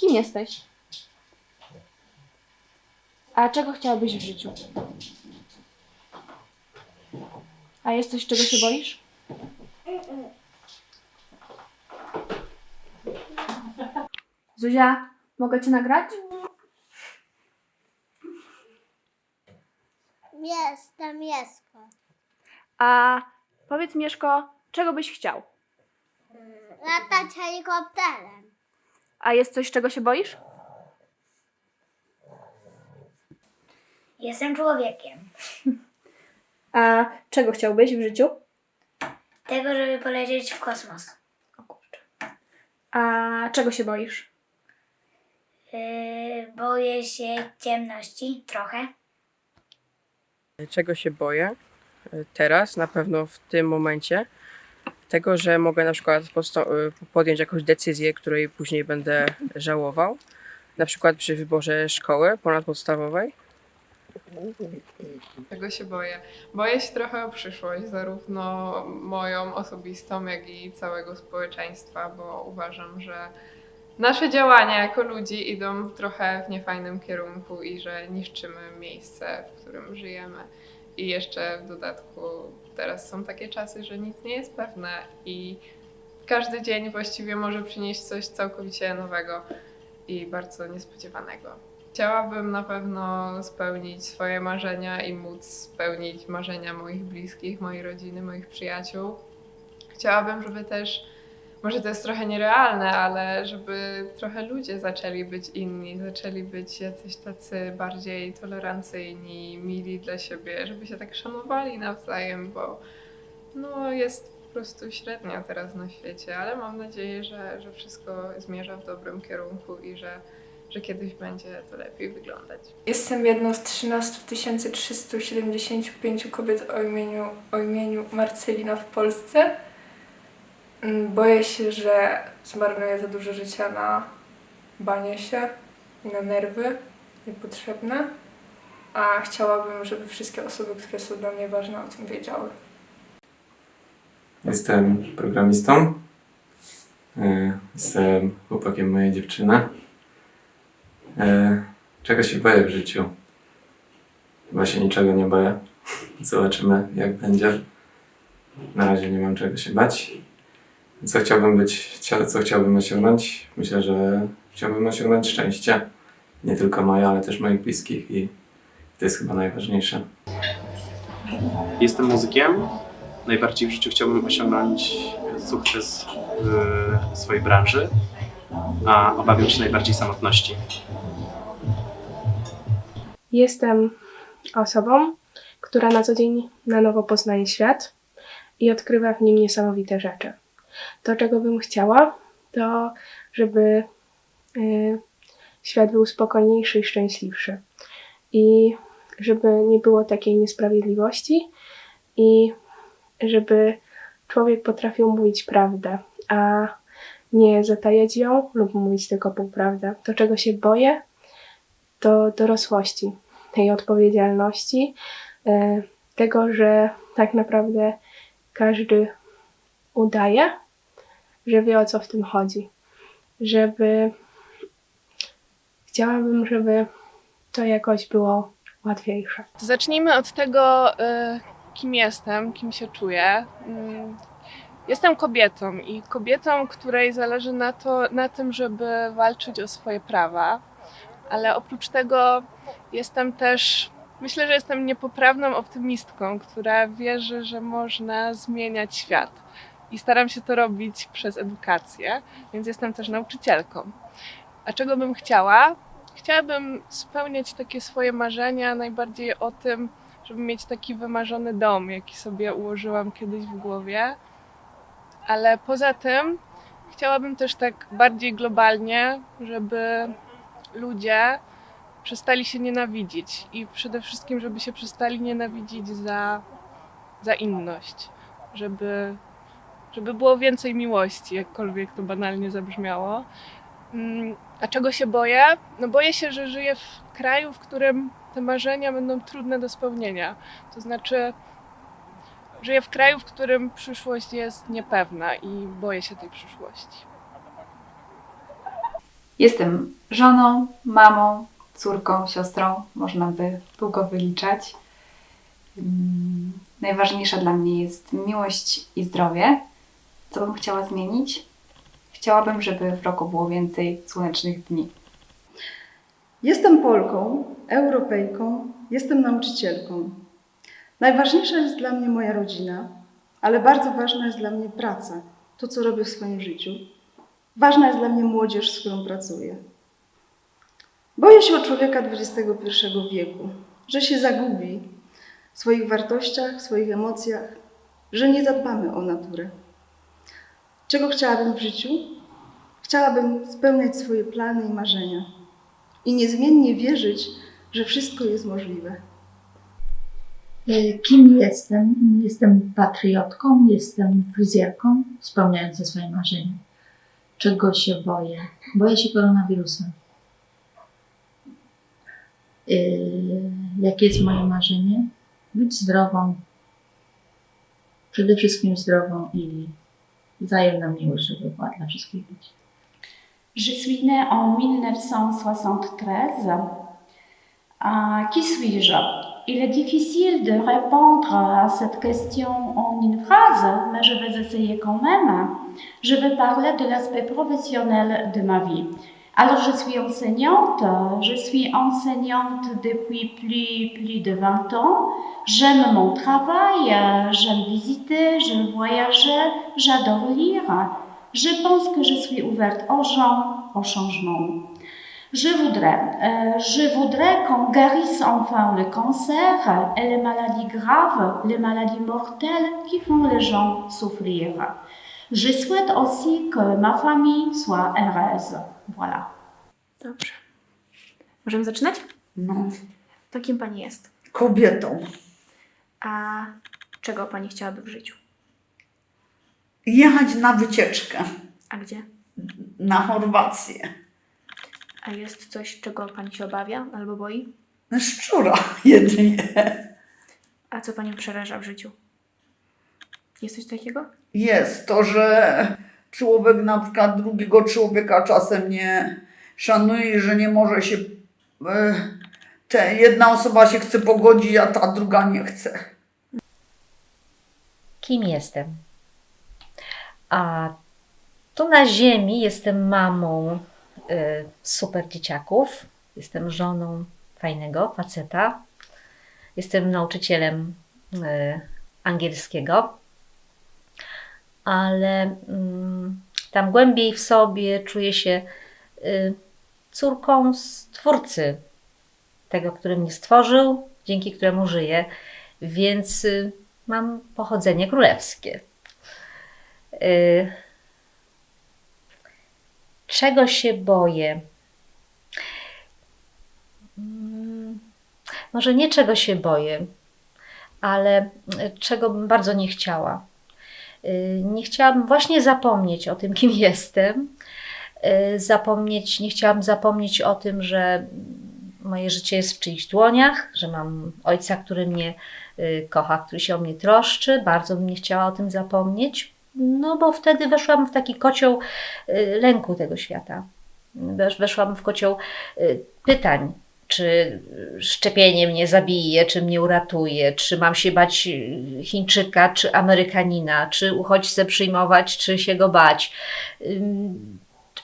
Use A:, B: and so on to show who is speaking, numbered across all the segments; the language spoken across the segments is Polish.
A: Kim jesteś? A czego chciałabyś w życiu? A jest coś, czego się boisz? Zuzia, mogę cię nagrać?
B: Jestem Jesko.
A: A powiedz Mieszko, czego byś chciał?
B: Latać helikopterem.
A: A jest coś, czego się boisz?
C: Jestem człowiekiem.
A: A czego chciałbyś w życiu?
C: Tego, żeby polecieć w kosmos.
A: O kurczę. A czego się boisz?
C: Yy, boję się ciemności trochę.
D: Czego się boję y, teraz, na pewno w tym momencie? Tego, że mogę na przykład y, podjąć jakąś decyzję, której później będę żałował. Na przykład przy wyborze szkoły ponadpodstawowej.
E: Tego się boję. Boję się trochę o przyszłość, zarówno moją osobistą, jak i całego społeczeństwa, bo uważam, że nasze działania jako ludzi idą trochę w niefajnym kierunku i że niszczymy miejsce, w którym żyjemy. I jeszcze w dodatku teraz są takie czasy, że nic nie jest pewne i każdy dzień właściwie może przynieść coś całkowicie nowego i bardzo niespodziewanego. Chciałabym na pewno spełnić swoje marzenia i móc spełnić marzenia moich bliskich, mojej rodziny, moich przyjaciół. Chciałabym, żeby też, może to jest trochę nierealne, ale żeby trochę ludzie zaczęli być inni, zaczęli być jacyś tacy bardziej tolerancyjni, mili dla siebie, żeby się tak szanowali nawzajem, bo no, jest po prostu średnio teraz na świecie, ale mam nadzieję, że, że wszystko zmierza w dobrym kierunku i że że kiedyś będzie to lepiej wyglądać.
F: Jestem jedną z 13 375 kobiet o imieniu, o imieniu Marcelina w Polsce. Mm, Boję się, że zmarnuję za dużo życia na banie się i na nerwy niepotrzebne. A chciałabym, żeby wszystkie osoby, które są dla mnie ważne, o tym wiedziały.
G: Jestem programistą. E, Jestem chłopakiem mojej dziewczyny. E, Czego się boję w życiu? Chyba się niczego nie boję. Zobaczymy, jak będzie. Na razie nie mam czego się bać. Co chciałbym być, co chciałbym osiągnąć? Myślę, że chciałbym osiągnąć szczęście. Nie tylko moje, ale też moich bliskich i to jest chyba najważniejsze.
H: Jestem muzykiem. Najbardziej w życiu chciałbym osiągnąć sukces w swojej branży, a obawiam się najbardziej samotności.
I: Jestem osobą, która na co dzień na nowo poznaje świat i odkrywa w nim niesamowite rzeczy. To, czego bym chciała, to żeby y, świat był spokojniejszy i szczęśliwszy. I żeby nie było takiej niesprawiedliwości i żeby człowiek potrafił mówić prawdę, a nie zatajać ją lub mówić tylko półprawdę. To, czego się boję, to dorosłości, tej odpowiedzialności, e, tego, że tak naprawdę każdy udaje, że wie o co w tym chodzi. Żeby chciałabym, żeby to jakoś było łatwiejsze.
J: Zacznijmy od tego, y, kim jestem, kim się czuję. Mm, Jestem kobietą i kobietą, której zależy na, to, na tym, żeby walczyć o swoje prawa, ale oprócz tego jestem też, myślę, że jestem niepoprawną optymistką, która wierzy, że można zmieniać świat. I staram się to robić przez edukację, więc jestem też nauczycielką. A czego bym chciała? Chciałabym spełniać takie swoje marzenia, najbardziej o tym, żeby mieć taki wymarzony dom, jaki sobie ułożyłam kiedyś w głowie. Ale poza tym chciałabym też tak bardziej globalnie, żeby ludzie przestali się nienawidzić i przede wszystkim, żeby się przestali nienawidzić za, za inność, żeby, żeby było więcej miłości, jakkolwiek to banalnie zabrzmiało. Mm, A czego się boję? No boję się, że żyję w kraju, w którym te marzenia będą trudne do spełnienia. To znaczy, żyję w kraju, w którym przyszłość jest niepewna i boję się tej przyszłości.
K: Jestem żoną, mamą, córką, siostrą, można by długo wyliczać. Mm, Najważniejsza dla mnie jest miłość i zdrowie. Co bym chciała zmienić? Chciałabym, żeby w roku było więcej słonecznych dni.
L: Jestem Polką, Europejką, jestem nauczycielką. Najważniejsza jest dla mnie moja rodzina, ale bardzo ważna jest dla mnie praca, to co robię w swoim życiu. Ważna jest dla mnie młodzież, z którą pracuję. Boję się o człowieka XXI wieku, że się zagubi w swoich wartościach, w swoich emocjach, że nie zadbamy o naturę. Czego chciałabym w życiu? Chciałabym spełniać swoje plany i marzenia i niezmiennie wierzyć, że wszystko jest możliwe.
M: Y, Kim jestem? Jestem patriotką, jestem fryzjerką spełniającą swoje marzenia. Czego się boję? Boję się koronawirusa. Yy, jakie jest moje marzenie? Być zdrową. Przede wszystkim zdrową i
N: Je suis née en 1973. Ah, qui suis-je? Il est difficile de répondre à cette question en une phrase, mais je vais essayer quand même. Je vais parler de l'aspect professionnel de ma vie. Alors, je suis enseignante. Je suis enseignante depuis plus, plus de 20 ans. J'aime mon travail, j'aime visiter, j'aime voyager, j'adore lire. Je pense que je suis ouverte aux gens, au changement. Je voudrais, euh, je voudrais qu'on guérisse enfin le cancer et les maladies graves, les maladies mortelles qui font les gens souffrir. Je souhaite aussi que ma famille soit heureuse. Voilà.
A: Dobrze. Możemy zaczynać?
O: No,
A: To kim pani jest?
O: kobietą.
A: A czego pani chciałaby w życiu?
O: Jechać na wycieczkę
A: A gdzie?
O: na Chorwację.
A: A jest coś, czego pani się obawia albo boi?
O: Szczura jedynie.
A: A co panią przeraża w życiu? Jest coś takiego?
O: Jest to, że człowiek na przykład drugiego człowieka czasem nie szanuje, że nie może się. e, Te, jedna osoba się chce pogodzić, a ta druga nie chce.
P: kim jestem. A tu na Ziemi jestem mamą y, super dzieciaków, jestem żoną fajnego faceta, jestem nauczycielem y, angielskiego, ale mm, tam głębiej w sobie czuję się y, córką Stwórcy, tego, który mnie stworzył, dzięki któremu żyję, więc y, mam pochodzenie królewskie. Y, Czego się boję? Mm, Może nie czego się boję, ale czego bym bardzo nie chciała. Y, Nie chciałabym właśnie zapomnieć o tym, kim jestem. Y, Zapomnieć, nie chciałabym zapomnieć o tym, że moje życie jest w czyichś dłoniach, że mam ojca, który mnie y, kocha, który się o mnie troszczy. Bardzo bym nie chciała o tym zapomnieć, no bo wtedy weszłam w taki kocioł lęku tego świata. Wesz- Weszłam w kocioł pytań, czy szczepienie mnie zabije, czy mnie uratuje, czy mam się bać y, Chińczyka, czy Amerykanina, czy uchodźcę przyjmować, czy się go bać.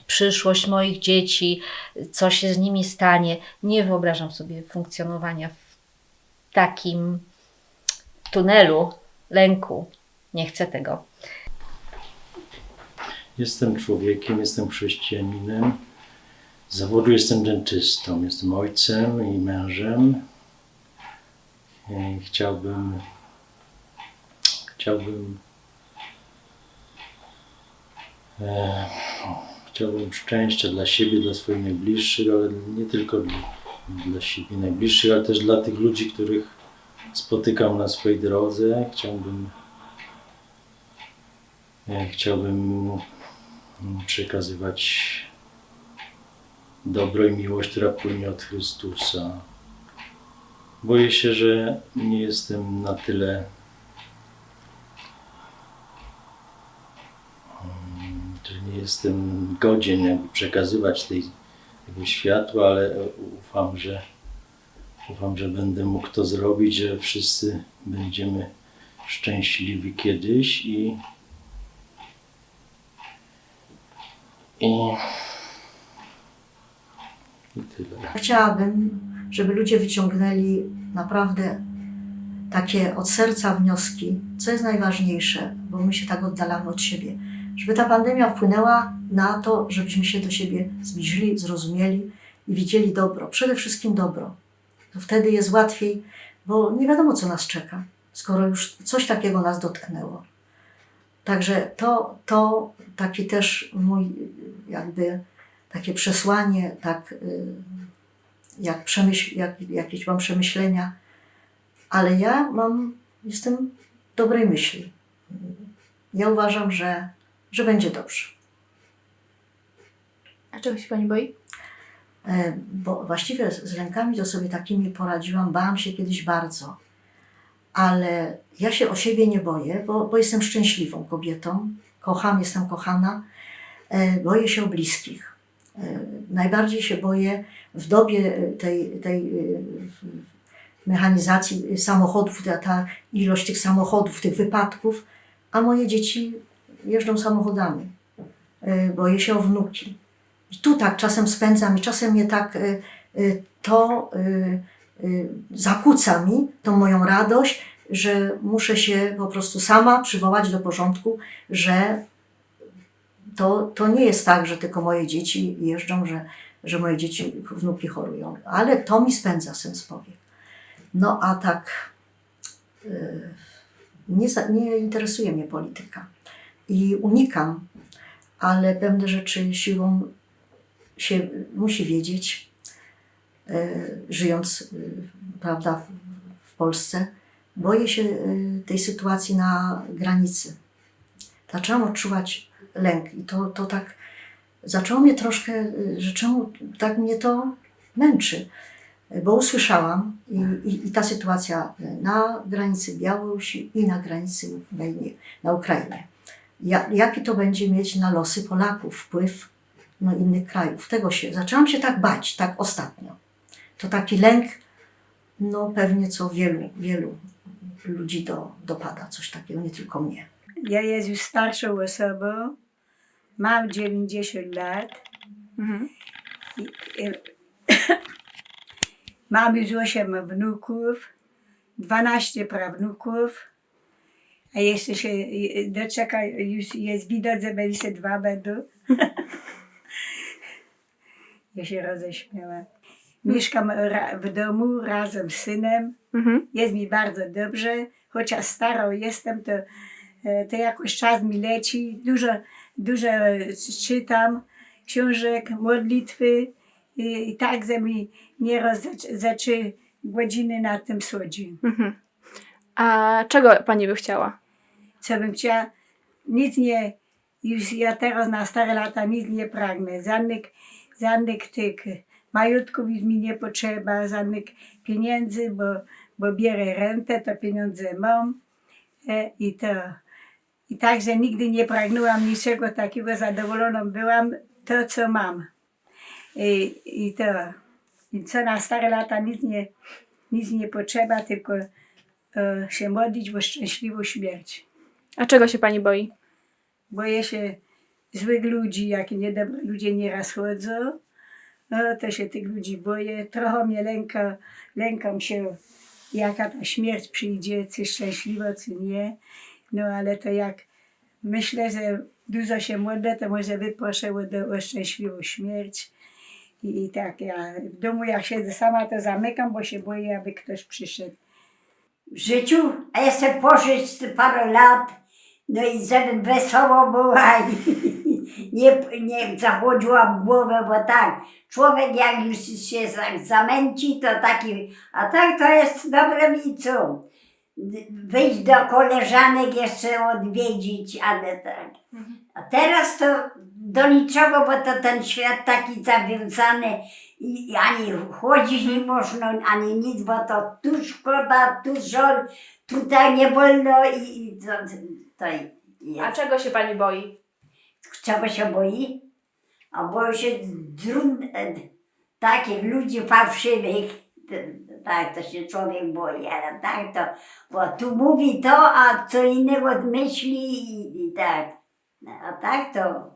P: Przyszłość moich dzieci, co się z nimi stanie. Nie wyobrażam sobie funkcjonowania w takim tunelu lęku. Nie chcę tego.
Q: Jestem człowiekiem, jestem chrześcijaninem. Z zawodu jestem dentystą, jestem ojcem i mężem. I chciałbym, chciałbym, e, chciałbym szczęścia dla siebie, dla swoich najbliższych, ale nie tylko dla, dla siebie najbliższych, ale też dla tych ludzi, których spotykam na swojej drodze. Chciałbym, e, chciałbym przekazywać dobro i miłość, która płynie od Chrystusa. Boję się, że nie jestem na tyle mm, że nie jestem godzien jakby przekazywać tej tego światła, ale ufam, że ufam, że będę mógł to zrobić, że wszyscy będziemy szczęśliwi kiedyś i i, i tyle.
R: Chciałabym, żeby ludzie wyciągnęli naprawdę takie od serca wnioski, co jest najważniejsze, bo my się tak oddalamy od siebie. Żeby ta pandemia wpłynęła na to, żebyśmy się do siebie zbliżyli, zrozumieli i widzieli dobro, przede wszystkim dobro. To wtedy jest łatwiej, bo nie wiadomo, co nas czeka, skoro już coś takiego nas dotknęło. Także to, to taki też mój jakby takie przesłanie, tak y, jak, przemyśl, jak jakieś mam przemyślenia, ale ja mam, jestem dobrej myśli. Ja uważam, że, że będzie dobrze.
A: A czego się pani boi?
R: E, Bo właściwie z z lękami to sobie takimi poradziłam, bałam się kiedyś bardzo, ale ja się o siebie nie boję, bo, bo jestem szczęśliwą kobietą, kocham, jestem kochana, E, boję się o bliskich. E, Najbardziej się boję w dobie tej, tej e, mechanizacji samochodów, ta, ta ilość tych samochodów, tych wypadków, a moje dzieci jeżdżą samochodami. E, Boję się o wnuki. I tu tak czasem spędzam i czasem mnie tak e, e, to e, e, zakłóca mi tą moją radość, że muszę się po prostu sama przywołać do porządku, że to, to nie jest tak, że tylko moje dzieci jeżdżą, że, że moje dzieci, wnuki chorują, ale to mi spędza sens powiek. No a tak y, nie, nie interesuje mnie polityka i unikam, ale pewne rzeczy siłą się musi wiedzieć, y, żyjąc y, prawda, w, Polsce. Boję się tej sytuacji na granicy. Zaczęłam odczuwać lęk i to, to tak zaczęło mnie troszkę, y, że czemu tak mnie to męczy. Bo usłyszałam i, i, i ta sytuacja na granicy Białorusi i na granicy Ukrainie, na Ukrainie. Ja, jaki to będzie mieć na losy Polaków wpływ no, innych krajów. Tego się, zaczęłam się tak bać, tak ostatnio. To taki lęk, no pewnie co wielu, wielu ludzi do, dopada, coś takiego, nie tylko mnie.
S: Ja jestem starszą osobą, mam 90 lat. I, i, mam już 8 wnuków, 12 prawnuków, a jeszcze się doczeka, już jest widać, że będzie dwa będą. ja się roześmiałam. Mieszkam w domu razem z synem. Jest mi bardzo dobrze, chociaż starą jestem, to, e, to jakoś czas mi leci. Dużo, dużo czytam książek, modlitwy i, tak, że mi nieraz za, za trzy godziny na tym schodzi.
A: Mhm. A czego pani by chciała?
S: Co bym chciała? Nic nie, już ja teraz na stare lata nic nie pragnę. Żadnych, żadnych tych majątków mi nie potrzeba, żadnych pieniędzy, bo, bo bierę rentę, to pieniądze mam e, i to. I także nigdy nie pragnęłam niczego takiego, zadowoloną byłam to, co mam. I, i to. I co na stare lata nic nie, nic nie potrzeba, tylko e, się modlić o szczęśliwą śmierć.
A: A czego się pani boi?
S: Boję się złych ludzi, jak niedobrzy ludzie nieraz chodzą. No to się tych ludzi boję. Trochę mnie lęka, lękam się, jaka ta śmierć przyjdzie, czy szczęśliwa, czy nie. No ale to jak myślę, że dużo się modlę, to może wyproszę do- o szczęśliwą śmierć. I, I tak ja w domu jak siedzę sama, to zamykam, bo się boję, aby ktoś przyszedł.
T: w życiu, a jestem pożyć parę lat, no i żebym wesoło była i nie, nie zachodziła głowę, bo tak, człowiek jak już się zamęci, to taki, a tak to jest dobre mi co, wyjść do koleżanek jeszcze odwiedzić, ale tak. A teraz to do niczego, bo to ten świat taki zawiązany i, i ani chodzić nie można, ani nic, bo to tu szkoda, tu żol, tutaj nie wolno i, i to, to jest.
A: A czego się pani boi?
T: Czego się boi? A boję się drum, e, takich ludzi fałszywych, tak, to się człowiek boi, ale tak to, bo tu mówi to, a co innego myśli i, i tak. A tak to